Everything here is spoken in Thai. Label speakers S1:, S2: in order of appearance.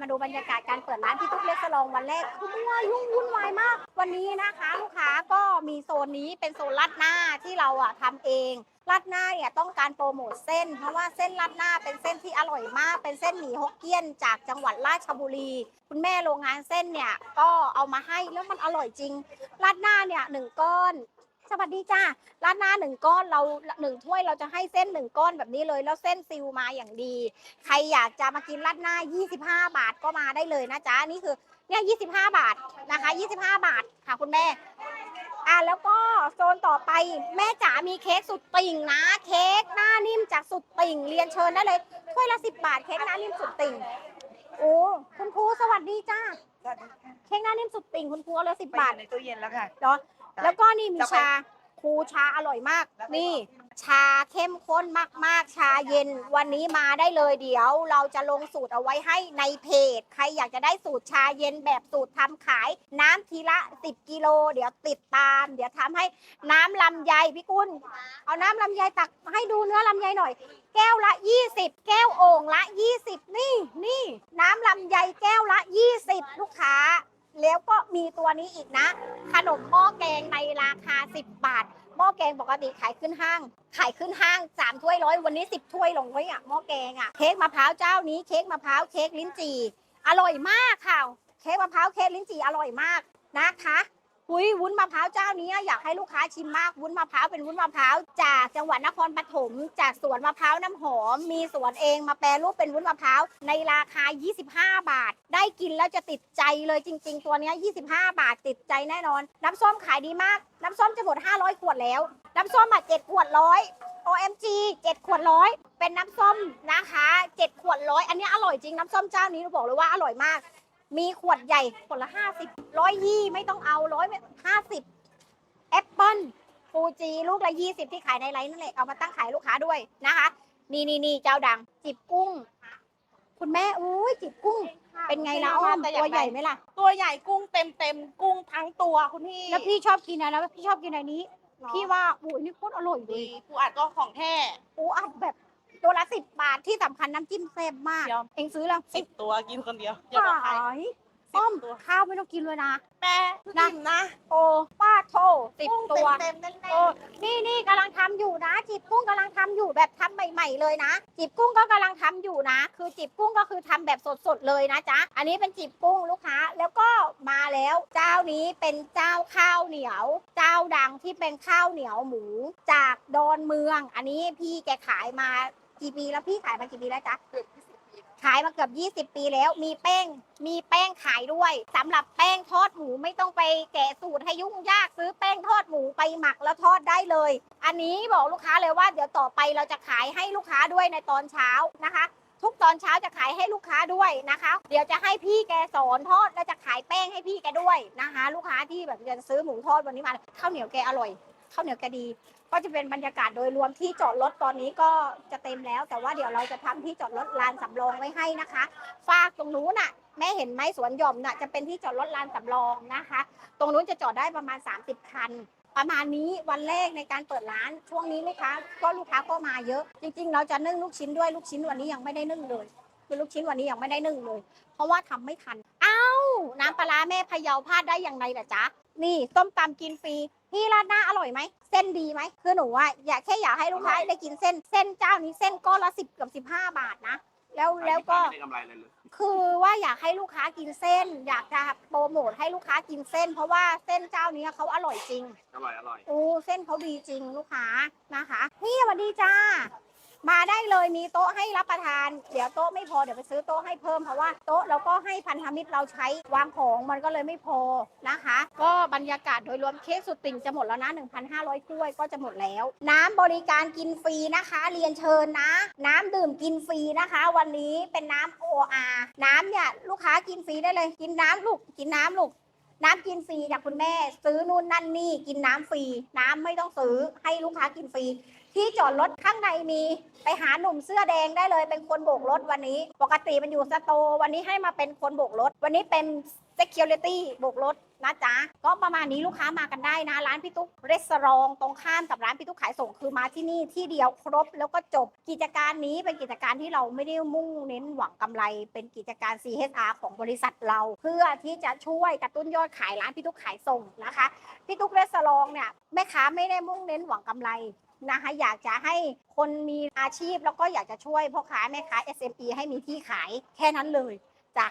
S1: มาดูบรรยากาศการเปิดร้านพี่ตุ๊กเลสลองวันแรกคือมั่วยุ่งวุ่นวายมาก วันนี้นะคะ ลูกค้าก็มีโซนนี้เป็นโซนลัดหน้าที่เราอะทำเองลัดหน้าเนี่ยต้องการโปรโมทเส้น เพราะว่าเส้นลัดหน้าเป็นเส้นที่อร่อยมาก เป็นเส้นหมี่ฮกเกี้ยนจากจังหวัดราชบุรี คุณแม่โรงงานเส้นเนี่ยก็เอามาให้แล้วมันอร่อยจริงลัดหน้าเนี่ยหนึ่งก้อน สวัสดีจ้าราดหน้าหนึ่งก้อนเราหนึ่งถ้วยเราจะให้เส้นหนึ่งก้อนแบบนี้เลย แล้วเส้นซิลมาอย่างดี ใครอยากจะมากินราดหน้า 25 บาทก็มาได้เลยนะจ๊ะนี่คือเนี่ย25 บาทนะคะ 25 บาทค่ะคุณแม่อะแล้วก็โซนต่อไปแม่จ๋ามีเค้กสุดติ่งนะ เค้กหน้านิ่มจากสุดติ่ง เรียนเชิญได้เลยถ้วยละ 10 บาทเค้กหน้านิ่มสุดติ่งโอ้คุณครูสวัสดีจ้า
S2: สวัสดีค่ะ
S1: เค้กหน้านิ่มสุดติ่งคุณครูเอาเลยสิ
S2: ไป
S1: บาท
S2: อยู่ในตู้เย็นแล้วค่ะ
S1: เนาะ แล้วก็นี่มี
S2: จะไป
S1: ชาคูชาอร่อยมาก
S2: แล้วไป
S1: นี่ ชาเข้มข้นมากๆ ชาเย็นวันนี้มาได้เลยเดี๋ยว เราจะลงสูตรเอาไว้ให้ในเพจ ใครอยากจะได้สูตรชาเย็นแบบสูตรทำขาย น้ำทีละ 10 กิโล เดี๋ยวติดตาม เดี๋ยวทำให้น้ำลำไยพี่กุลเอาน้ำลำไยตักให้ดูเนื้อลำไยหน่อย แก้วละ 20 แก้วโอ่งละ 20 นี่นี่น้ำลำไยแก้วละ 20 ลูกค้า แล้วก็มี ตัวนี้อีกนะ ขนมหม้อแกงในราคา 10 บาท หม้อแกงปกติขายขึ้นห้าง ขายขึ้นห้าง3ถ้วยร้อยวันนี้ 10ถ้วยลงไว้อะหม้อแกงอะเค้กมะพร้าวเจ้านี้เค้กมะพร้าวเค้กลิ้นจี่อร่อยมากค่ะ เค้กมะพร้าวเค้กลิ้นจี่อร่อยมากนะคะ หุยวุ้นมะพร้าวเจ้านี้อยากให้ลูกค้าชิมมากวุ้นมะพร้าวเป็นวุ้นมะพร้าวจากจังหวัดนครปฐมจากสวนมะพร้าวน้ำหอม มีสวนเองมาแปรรูปเป็นวุ้นมะพร้าวในราคา 25 บาท ได้กินแล้วจะติดใจเลยจริง ๆ ตัวเนี้ย25 บาทติดใจแน่นอน น้ำส้มขายดีมาก น้ำส้มจะหมด 500 ขวดแล้ว น้ำส้มอะ7ขวดร้อย OMG 7 ขวดร้อยเป็นน้ำส้มนะคะ 7 ขวดร้อยอันนี้อร่อยจริงน้ำส้มเจ้านี้เราบอกเลยว่าอร่อยมาก มีขวดใหญ่ขวดละ50ร้อยยี่ไม่ต้องเอาร้อยห้าสิบแอปเปิลฟูจิลูกละ20ที่ขายในไลน์นั่นแหละเอามาตั้งขายลูกค้าด้วยนะคะ นี่นี่นี่เจ้าดัง จิบกุ้ง คุณแม่อุ้ยจิบกุ้ง เป็นไงล่ะอ้อมตัวใหญ่ไหมล่ะ
S2: ตัวใหญ่กุ้งเต็มเต็มๆกุ้งทั้งตัวคุณพี่
S1: แล้วพี่ชอบกินอะไรแล้วพี่ชอบกินอะไรนี้ พี่ว่าอุ้ยนี่โคตรอร่อยเล
S2: ดี
S1: ย
S2: ปูอัดก็ของแท้
S1: ปูอัดแบบ ตัวละสิบบาทที่สำคัญน้ำจิ้มแซ่บมาก
S2: เดี๋ยว
S1: เองซื้อแล้ว
S2: สิบตัวกินคนเดียวอย่าบอกใคร
S1: ขาย
S2: สิบ
S1: อ้อม
S2: ตัว
S1: ข้าวไม่ต้องกินเลยนะ
S2: แม่
S1: นะ
S2: อิ่มนะ
S1: โอ้ป้าโทสิบ
S2: กุ้ง
S1: ตัว
S2: เต็มๆแน่น
S1: โอ้นี่นี่กำลังทำอยู่นะจีบกุ้งกำลังทำอยู่แบบทำใหม่ ๆ เลยนะจีบกุ้งก็กำลังทำอยู่นะ คือจีบกุ้งก็คือทำแบบสดๆเลยนะจ๊ะ อันนี้เป็นจีบกุ้งลูกค้า แล้วก็มาแล้ว เจ้านี้เป็นเจ้าข้าวเหนียว เจ้าดังที่เป็นข้าวเหนียวหมูจากดอนเมือง อันนี้พี่แกขายมา กี่ปีแล้วพี่ขายมากี่ปีแล้วจ๊ะขายมาเกือบ 20 ปีแล้ว มีแป้ง มีแป้งขายด้วยสำหรับแป้งทอดหมูไม่ต้องไปแกะสูตรให้ยุ่งยากซื้อแป้งทอดหมูไปหมักแล้วทอดได้เลย อันนี้บอกลูกค้าเลยว่าเดี๋ยวต่อไปเราจะขายให้ลูกค้าด้วยในตอนเช้านะคะ ทุกตอนเช้าจะขายให้ลูกค้าด้วยนะคะ เดี๋ยวจะให้พี่แกสอนทอดแล้วจะขายแป้งให้พี่แกด้วยนะคะ ลูกค้าที่แบบจะซื้อหมูทอดวันนี้มาข้าวเหนียวแกอร่อย ข้าวเหนียวแกดี ก็จะเป็นบรรยากาศโดยรวมที่จอดรถตอนนี้ก็จะเต็มแล้ว แต่ว่าเดี๋ยวเราจะทำที่จอดรถลานสำรองไว้ให้นะคะฝากตรงนู้นน่ะแม่เห็นไหมสวนหย่อมน่ะจะเป็นที่จอดรถลานสำรองนะคะ ตรงนู้นจะจอดได้ประมาณ 30 คันประมาณนี้วันแรกในการเปิดร้าน ช่วงนี้ลูกค้าก็ลูกค้าก็มาเยอะ จริง ๆ เราจะนึ่งลูกชิ้นด้วยลูกชิ้นวันนี้ยังไม่ได้นึ่งเลยคือลูกชิ้นวันนี้ยังไม่ได้นึ่งเลย เพราะว่าทำไม่ทัน เอ้า น้ำปลาร้าแม่พะเยาพลาดได้อย่างไรล่ะจ๊ะ นี่ต้มตำกินฟรีพี่ราดหน้าอร่อยไหม เส้นดีไหม คือหนูอะอยากแค่อยากให้ลูกค้าได้กินเส้น เส้นเจ้านี้เส้นก้อนละสิบกับสิบห้าบาทนะ แล้วแล้วก็
S3: ไม่ได้กำไรเลยเลย
S1: คือว่าอยากให้ลูกค้ากินเส้น อยากจะโปรโมทให้ลูกค้ากินเส้น เพราะว่าเส้นเจ้านี้เขาอร่อยจริง
S3: อร่อยอร่อย
S1: โอ้เส้นเขาดีจริงลูกค้านะคะ นี่สวัสดีจ้า มาได้เลยมีโต๊ะให้รับประทาน เดี๋ยวโต๊ะไม่พอเดี๋ยวไปซื้อโต๊ะให้เพิ่มเพราะว่าโต๊ะเราก็ให้พันธมิตรเราใช้วางของมันก็เลยไม่พอนะคะ ก็บรรยากาศโดยรวมเค้กสุดติ่งจะหมดแล้วนะ 1,500ถ้วยก็จะหมดแล้ว น้ำบริการกินฟรีนะคะ เรียนเชิญนะ น้ำดื่มกินฟรีนะคะ วันนี้เป็นน้ำ OR น้ำเนี่ยลูกค้ากินฟรีได้เลย กินน้ำลูกกินน้ำลูกน้ำกินฟรีจากคุณแม่ ซื้อนู่นนั่นนี่กินน้ำฟรี น้ำไม่ต้องซื้อให้ลูกค้ากินฟรี ที่จอดรถข้างในมีไปหาหนุ่มเสื้อแดงได้เลย เป็นคนโบกรถวันนี้ ปกติมันอยู่สโตร์วันนี้ให้มาเป็นคนโบกรถ วันนี้เป็นเซ security บกรถนะจ๊ะ ก็ประมาณนี้ลูกค้ามากันได้นะ ร้านพี่ตุ๊กรีสอร์ทตรงข้ามกับร้านพี่ตุ๊กขายส่งคือมาที่นี่ที่เดียวครบแล้วก็จบกิจการนี้เป็นกิจการที่เราไม่ได้มุ่งเน้นหวังกำไร เป็นกิจการ CSR ของบริษัทเรา เพื่อที่จะช่วยกระตุ้นยอดขายร้านพี่ตุ๊กขายส่งนะคะพี่ตุ๊กรีสอร์ทเนี่ยแม่ค้าไม่ได้มุ่งเน้นหวังกำไร นะคะอยากจะให้คนมีอาชีพแล้วก็อยากจะช่วยพ่อค้าแม่ค้า SME ให้มีที่ขายแค่นั้นเลยจ้ะ